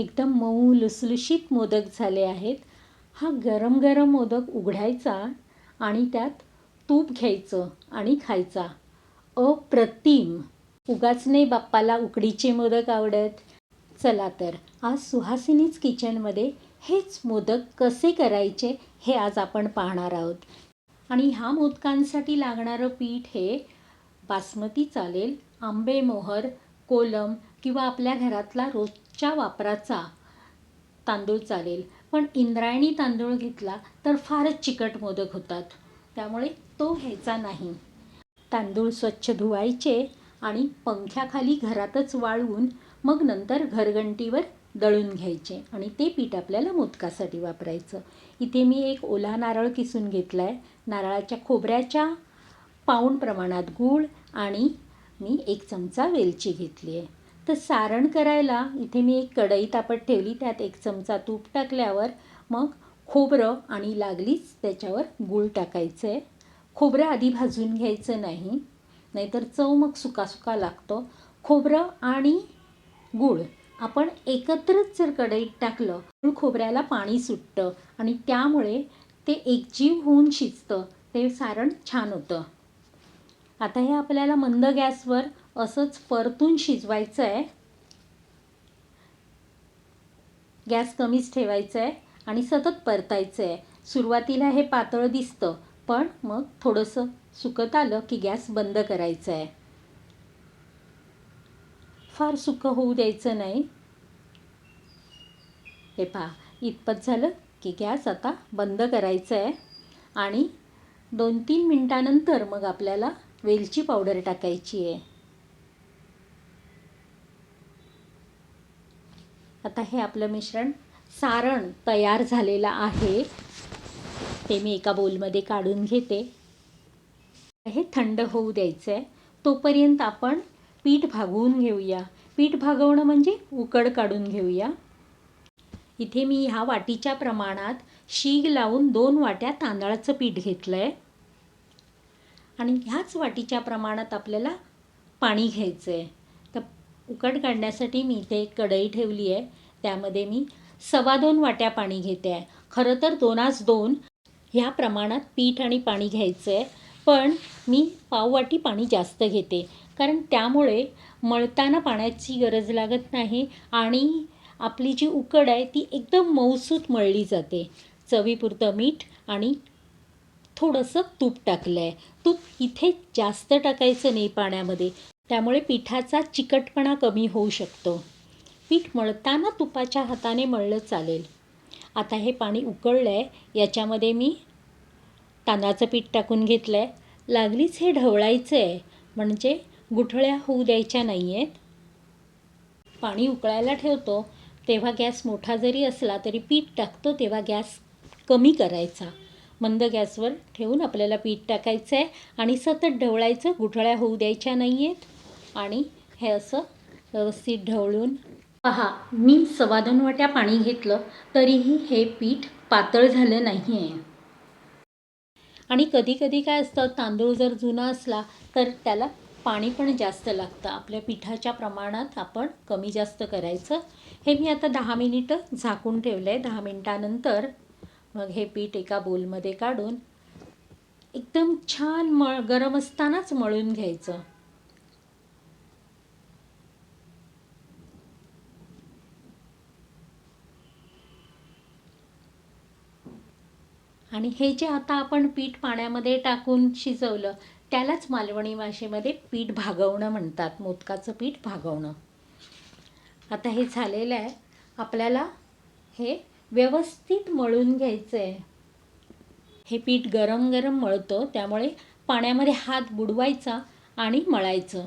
एकदम मऊ लुसलुशीत मोदक झाले आहेत. हा गरम गरम मोदक उघडायचा आणि त्यात तूप घ्यायचं आणि खायचा. अप्रतिम. उगाच नाही बाप्पाला उकडीचे मोदक आवडत. चला तर आज सुहासिनीच किचनमध्ये हेच मोदक कसे करायचे हे आज आपण पाहणार आहोत. आणि ह्या मोदकांसाठी लागणारं पीठ हे बासमती चालेल आंबे मोहर कोलम किंवा आपल्या घरातला रोजच्या वापराचा तांदूळ चालेल. पण इंद्रायणी तांदूळ घेतला तर फारच चिकट मोदक होतात. त्यामुळे तो घ्यायचा नाही. तांदूळ स्वच्छ धुवायचे आणि पंख्याखाली घरातच वाळवून मग नंतर घरघंटीवर दळून घ्यायचे आणि ते पीठ आपल्याला मोदकासाठी वापरायचं. इथे मी एक ओला नारळ किसून घेतला आहे नारळाच्या खोबऱ्याच्या पाऊण प्रमाणात गूळ आणि मी एक चमचा वेलची घेतली आहे तर सारण करायला इथे मी एक कढई तापत ठेवली त्यात एक चमचा तूप टाकल्यावर मग खोबरं आणि लागलीच त्याच्यावर गूळ टाकायचं आहे खोबरं आधी भाजून घ्यायचं नाही नाहीतर चव मग सुकासुका लागतो. खोबरं आणि गूळ आपण एकत्रच जर कढईत टाकलं गूळ खोबऱ्याला पाणी सुटतं आणि त्यामुळे ते एकजीव होऊन शिजतं ते सारण छान होतं. आता हे आपल्याला मंद गॅसवर असंच परतून शिजवायचं आहे गॅस कमीच ठेवायचा आहे आणि सतत परतायचं आहे सुरुवातीला हे पातळ दिसतं पण मग थोडंसं सुकत आलं की गॅस बंद करायचं आहे फार सुकं होऊ द्यायचं नाही. हे पहा इतपत झालं की गॅस आता बंद करायचं आहे आणि दोन तीन मिनटानंतर मग आपल्याला वेलची पावडर टाकायची आहे आता हे आपलं मिश्रण सारण तयार झालेलं आहे. ते मी एका बोलमध्ये काढून घेते. हे थंड होऊ द्यायचं आहे तोपर्यंत आपण पीठ भागवून घेऊया. पीठ भागवणं म्हणजे उकड काढून घेऊया. इथे मी ह्या वाटीच्या प्रमाणात शीग लावून दोन वाट्या तांदळाचं पीठ घेतलं आहे आणि ह्याच वाटीच्या प्रमाणात आपल्याला पाणी घ्यायचं आहे उकड काढण्यासाठी मी इथे एक कढई ठेवली आहे. त्यामध्ये मी सव्वा दोन वाट्या पाणी घेते आहे. खरं तर दोनास दोन ह्या प्रमाणात पीठ आणि पाणी घ्यायचं आहे. पण मी पाववाटी पाणी जास्त घेते. कारण त्यामुळे मळताना पाण्याची गरज लागत नाही आणि आपली जी उकड आहे ती एकदम मऊसूत मळली जाते. चवीपुरतं मीठ आणि थोडंसं तूप टाकलं आहे तूप इथे जास्त टाकायचं नाही पाण्यामध्ये. त्यामुळे पिठाचा चिकटपणा कमी होऊ शकतो. पीठ मळताना तुपाच्या हाताने मळलं चालेल. आता हे पाणी उकळलं आहे याच्यामध्ये मी तांदळाचं पीठ टाकून घेतलं आहे लागलीच हे ढवळायचं आहे म्हणजे गुठळ्या होऊ द्यायच्या नाही आहेत पाणी उकळायला ठेवतो. तेव्हा गॅस मोठा जरी असला तरी पीठ टाकतो तेव्हा गॅस कमी करायचा. मंद गॅसवर ठेवून आपल्याला पीठ टाकायचं आहे आणि सतत ढवळायचं गुठळ्या होऊ द्यायच्या नाही आहेत आणि हे असं व्यवस्थित ढवळून पहा. मी सव्वा दोन वाट्या पाणी घेतलं तरीही हे पीठ पातळ झालं नाही आहे आणि कधी कधी काय असतं तांदूळ जर जुना असला तर त्याला पाणी पण जास्त लागतं. आपल्या पिठाच्या प्रमाणात आपण कमी जास्त करायचं. हे मी आता दहा मिनिटं झाकून ठेवलं आहे दहा मिनटानंतर मग हे पीठ एका बोलमध्ये काढून एकदम छान मळ गरम असतानाच मळून घ्यायचं. आणि हे जे आता आपण पीठ पाण्यामध्ये टाकून शिजवलं त्यालाच मालवणी भाषेमध्ये पीठ भागवणं म्हणतात मोदकाचं पीठ भागवणं. आता हे झालेलं आहे. आपल्याला हे व्यवस्थित मळून घ्यायचं आहे हे पीठ गरम गरम मळतं त्यामुळे पाण्यामध्ये हात बुडवायचा आणि मळायचं.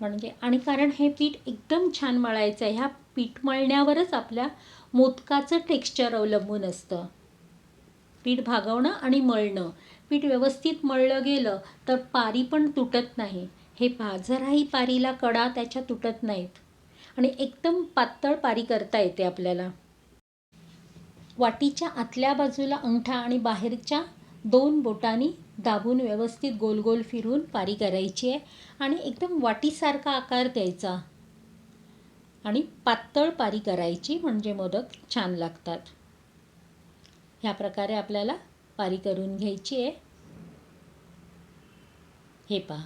म्हणजे आणि कारण हे पीठ एकदम छान मळायचं आहे. ह्या पीठ मळण्यावरच आपल्या मोदकाचं टेक्स्चर अवलंबून असतं. पीठ भागवणं आणि मळणं. पीठ व्यवस्थित मळलं गेलं तर पारी पण तुटत नाही. हे पहा जराही पारीला कडा त्याच्या तुटत नाहीत. आणि एकदम पातळ पारी करता येते आपल्याला. वाटीच्या आतल्या बाजूला अंगठा आणि बाहेरच्या दोन बोटांनी दाबून व्यवस्थित गोल गोल फिरून पारी करायची आहे आणि एकदम वाटीसारखा आकार द्यायचा. आणि पातळ पारी करायची म्हणजे मोदक छान लागतात. ह्या प्रकारे आपल्याला पारी करून घ्यायची आहे. हे पहा.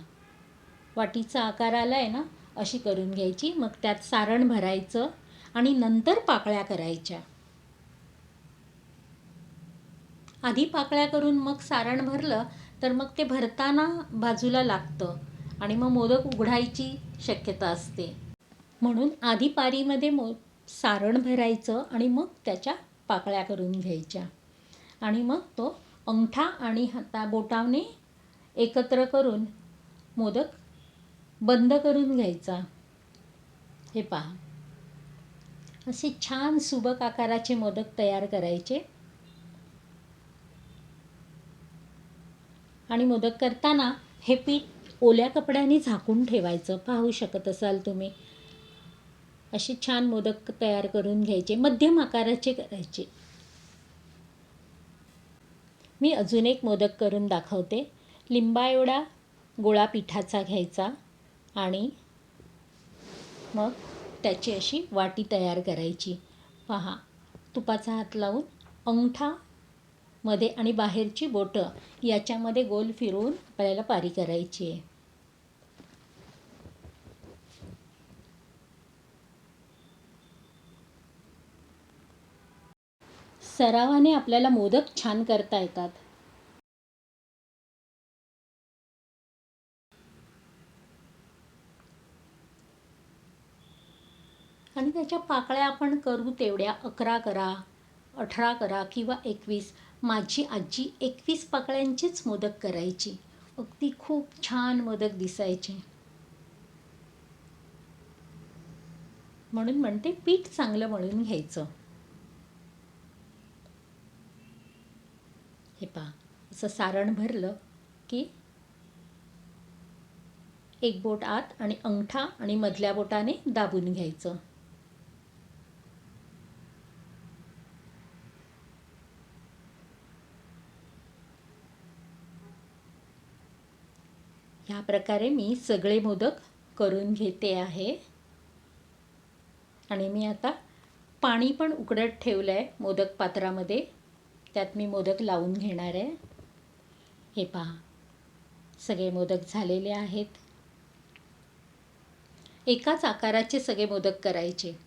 वाटीचा आकार आला आहे ना अशी करून घ्यायची. मग त्यात सारण भरायचं आणि नंतर पाकळ्या करायच्या. आधी पाकळ्या करून मग सारण भरलं तर मग ते भरताना बाजूला लागतं आणि मग मोदक उघडायची शक्यता असते. म्हणून आधी पारीमध्ये मो सारण भरायचं आणि मग त्याच्या पाकळ्या करून घ्यायच्या. आणि मग तो अंगठा आणि हाता बोटावने एकत्र करून मोदक बंद करून घ्यायचा. हे पहा. असे छान सुबक आकाराचे मोदक तयार करायचे. आणि मोदक करताना हे पीठ ओल्या कपड्याने झाकून ठेवायचं. पाहू शकत असाल तुम्ही. असे छान मोदक तयार करून घ्यायचे. मध्यम आकाराचे करायचे. मी अजून एक मोदक करून दाखवते. लिंबा एवढा गोळा पिठाचा घ्यायचा आणि मग त्याची अशी वाटी तयार करायची. पहा तुपाचा हात लावून अंगठा मध्ये आणि बाहेरची बोटं याच्यामध्ये गोल फिरवून आपल्याला पारी करायची आहे. सरावाने आपल्याला मोदक छान करता येतात. आणि त्याच्या पाकळ्या आपण करू तेवढ्या अकरा करा अठरा करा किंवा एकवीस. माझी आजी एकवीस पाकळ्यांचेच मोदक करायची. अगदी खूप छान मोदक दिसायचे. म्हणून म्हणते पीठ चांगलं मळून घ्यायचं. हे पहा असं सारण भरलं की एक बोट आत आणि अंगठा आणि मधल्या बोटाने दाबून घ्यायचं. ह्या प्रकारे मी सगळे मोदक करून घेते आहे. आणि मी आता पाणी पण उकडत ठेवलं आहे मोदक पात्रामध्ये. त्यात मी मोदक लावून घेणार आहे. हे पहा. सगळे मोदक झालेले आहेत. एकाच आकाराचे सगळे मोदक करायचे.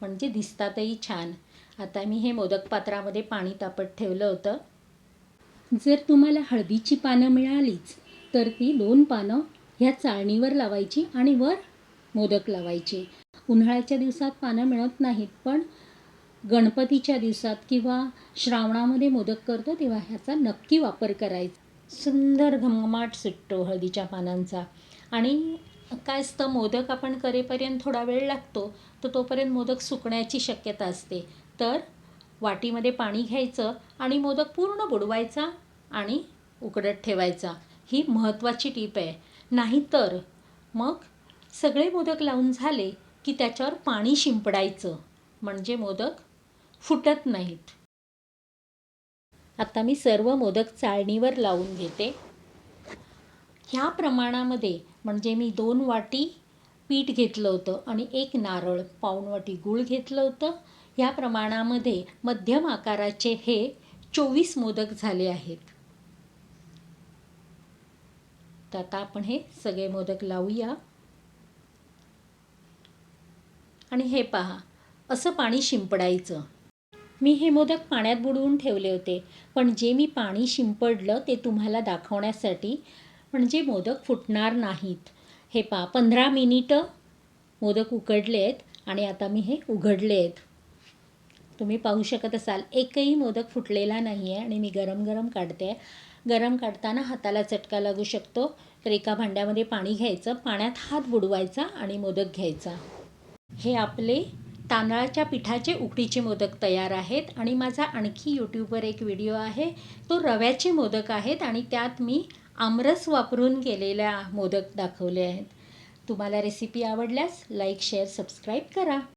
म्हणजे दिसतातही छान. आता मी हे मोदक पात्रामध्ये पाणी तापत ठेवलं होतं. जर तुम्हाला हळदीची पानं मिळालीच तर ती दोन पानं ह्या चाळणीवर लावायची आणि वर मोदक लावायचे. उन्हाळ्याच्या दिवसात पानं मिळत नाहीत पण गणपतीच्या दिवसात किंवा श्रावणामध्ये मोदक करतो तेव्हा ह्याचा नक्की वापर करायचा. सुंदर घमघमाट सुटतो हळदीच्या पानांचा. आणि काय असतं मोदक आपण करेपर्यंत थोडा वेळ लागतो तर तोपर्यंत मोदक सुकण्याची शक्यता असते. तर वाटीमध्ये पाणी घ्यायचं आणि मोदक पूर्ण बुडवायचा आणि उकडत ठेवायचा. ही महत्त्वाची टीप आहे. नाहीतर मग सगळे मोदक लावून झाले की त्याच्यावर पाणी शिंपडायचं. म्हणजे मोदक फुटत नाहीत. आता मी सर्व मोदक चाळणीवर लावून घेते. ह्या प्रमाणामध्ये म्हणजे मी दोन वाटी पीठ घेतलं होतं आणि एक नारळ पाऊण वाटी गूळ घेतलं होतं. ह्या प्रमाणामध्ये मध्यम आकाराचे हे चोवीस मोदक झाले आहेत. तर आता आपण हे सगळे मोदक लावूया. आणि हे पहा असं पाणी शिंपडायचं. मी हे मोदक पाण्यात बुडवून ठेवले होते. पण जे मी पाणी शिंपडलं ते तुम्हाला दाखवण्यासाठी म्हणजे मोदक फुटणार नाहीत. हे पा पंधरा मिनिटं मोदक उकडले आहेत आणि आता मी हे उघडले आहेत तुम्ही पाहू शकत असाल एकही मोदक फुटलेला नाही आहे आणि मी गरम गरम काढते. गरम काढताना हाताला चटका लागू शकतो तर एका भांड्यामध्ये पाणी घ्यायचं पाण्यात हात बुडवायचा आणि मोदक घ्यायचा. हे आपले तांदळाच्या पिठाचे उकडीचे मोदक तयार आहेत आणि माझा आणखी यूट्यूबवर एक व्हिडिओ आहे. तो रव्याचे मोदक आहेत आणि त्यात मी आमरस वापरून केलेल्या मोदक दाखवले आहेत. तुम्हाला रेसिपी आवडल्यास लाईक शेअर सबस्क्राईब करा.